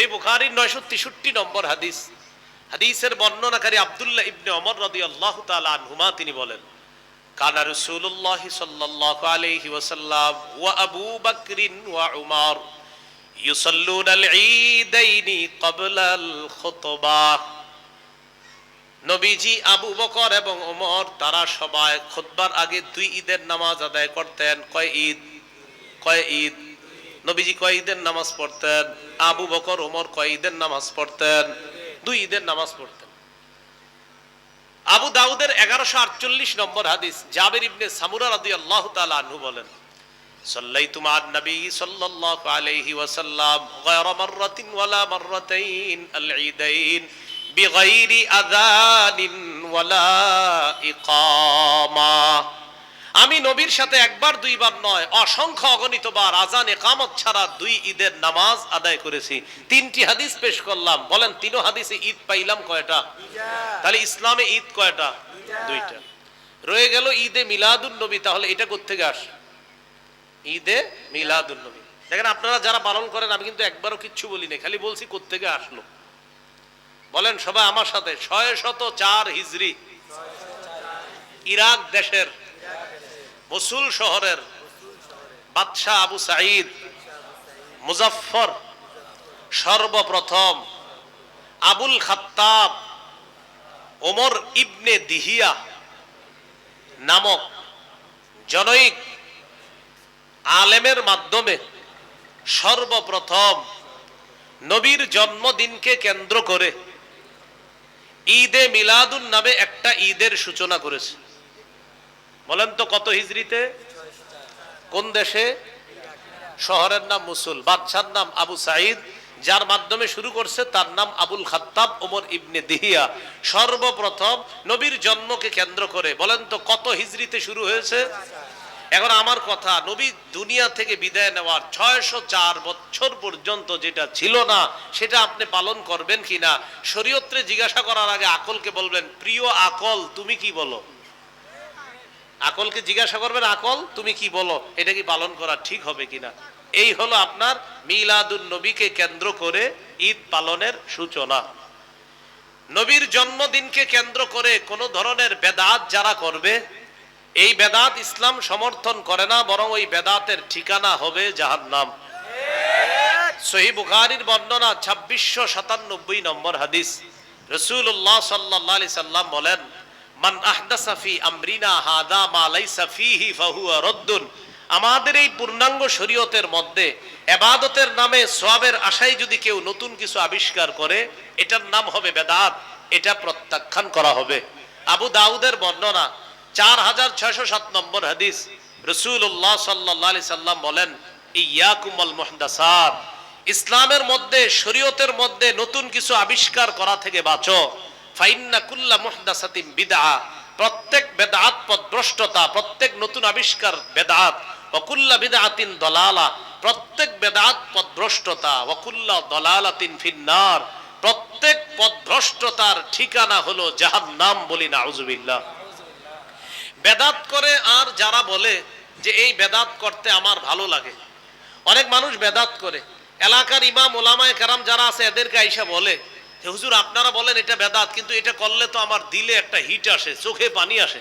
এই বুখারীর নয়শো তেষট্টি নম্বর হাদিস। হাদিসের বর্ণনাকারী আব্দুল্লাহ ইবনে অমর রদি আল্লাহ আনহুমা তিনি বলেন, কানা রসুল্লাহ সাল্লাহ আলাইহি ওয়াসাল্লাম ওয়া আবু বকরিন ওয়া উমর আল ঈদাইনি ক্বাবলা আল নবীজি আবু বকর এবং ওমর, তারা সবাই খুতবার আগে দুই ঈদের নামাজ আদায় করতেন। কয় ঈদ? কয় ঈদ? নবীজি কয়েকদের নামাজ পড়তেন? আবু বকর, ওমর কয়েকদের নামাজ পড়তেন? দুই ঈদের নামাজ পড়তেন। আবু দাউদের এগারোশো আটচল্লিশ নম্বর হাদিস, জাবির ইবনে সামুরা রাদি আল্লাহ তালা বলেন সল্লাই তোমার নবী আলাইহি ওয়াসাল্লাম গয়র মর্রতিন ওয়ালা মর্রতাইন আল ঈদাইন বিগাইরি আযানিন ওয়ালা ইকামা। আমি নবীর সাথে একবার, দুইবার নয়, অসংখ্য অগণিত বার আজান একামত ছাড়া দুই ঈদের নামাজ আদায় করেছি। তিনটি হাদিস পেশ করলাম। বলেন তিনো হাদিসে ঈদ পাইলাম কয়টা? তাহলে ইসলামে ঈদ কয়টা? দুইটা। রয়ে গেল ঈদে মিলাদুন নবী, তাহলে এটা কোথেকে আসে? ঈদে মিলাদুন নবী। দেখেন, আপনারা যারা পালন করেন, আমি কিন্তু একবারও কিচ্ছু বলি নাই, খালি বলছি কোথেকে আসলো। বলেন সবাই আমার সাথে ছয় শত চার হিজরি। ইরাক দেশের মসুল শহরের বাদশাহ আবু সাঈদ, মুজাফফর সর্বপ্রথম আবুল খাত্তাব, ওমর ইবনে দিহিয়া নামক জনৈক আলেমের মাধ্যমে সর্বপ্রথম নবীর জন্মদিনকে কেন্দ্র করে ঈদে মিলাদুন নামে একটা ঈদের সূচনা করেছে। বলেন তো কত হিজড়িতে? কোন দেশে? শহরের নাম মুসুল, বাদশার নাম আবু সাইদ যার মাধ্যমে শুরু করছে তার নাম আবুল খাত্তাব ওমর ইবনে দিহিয়া। সর্বপ্রথম নবীর জন্মকে কেন্দ্র করে, বলেন তো কত হিজড়িতে শুরু হয়েছে? এখন আমার কথা, নবী দুনিয়া থেকে বিদায় নেওয়ার ছয়শো চার বছর পর্যন্ত যেটা ছিল না, সেটা আপনি পালন করবেন কিনা? শরীয়ত্রে জিজ্ঞাসা করার আগে আকলকে বলবেন, প্রিয় আকল, তুমি কি বলো? আকলকে জিজ্ঞাসা করবেন, আকল, তুমি কি বলো? এটা কি পালন করা ঠিক হবে কিনা? এই হলো আপনার মিলাদুন নবীকে কেন্দ্র করে ঈদ পালনের সূচনা। নবীর জন্মদিনকে কেন্দ্র করে কোন ধরনের বেদাত যারা করবে, এই বেদাত ইসলাম সমর্থন করে না, বরং ওই বেদাতের ঠিকানা হবে জাহান্নাম। সহি বুখারির বর্ণনা ছাব্বিশশো সাতানব্বই নম্বর হাদিস। রসুল্লাহ সাল্লাহ আলি সাল্লাম বলেন মান আহদাসা আমরিনা হাদা মা লাইসা ফিহি রদ্দুন। আমাদের এই পূর্ণাঙ্গ শরীয়তের মধ্যে এবাদতের নামে সোয়াবের আশায় যদি কেউ নতুন কিছু আবিষ্কার করে, এটার নাম হবে বেদাত, এটা প্রত্যাখ্যান করা হবে। আবু দাউদের বর্ণনা, চার হাজার ছয়শো সাত নম্বর হাদিস রসুল্লাহ সাল্লাহ আলি সাল্লাম বলেন ইয়াকুমল মুহদাসাত। ইসলামের মধ্যে, শরীয়তের মধ্যে নতুন কিছু আবিষ্কার করা থেকে বাঁচো। ফাইন্না কুল্লা বিদআ। প্রত্যেক বেদাত পদভ্রষ্টতা, প্রত্যেক নতুন আবিষ্কার বেদাত ওকুল্লা বিদআতিন দলালা। প্রত্যেক বেদাত পদভ্রষ্টতা ওকুল্লা দলালাতিন ফিন্নার। প্রত্যেক পদভ্রষ্টতার ঠিকানা হলো জাহান্নাম বলি নাউজুবিল্লাহ। বেদাত করে আর যারা বলে যে এই বেদাত করতে আমার ভালো লাগে। অনেক মানুষ বেদাত করে। এলাকার ইমাম ওলামায় কারাম যারা আছে, এদেরকে আইসা বলে হুজুর, আপনারা বলেন এটা বেদাত, কিন্তু এটা করলে তো আমার দিলে একটা হিট আসে, চোখে পানি আসে।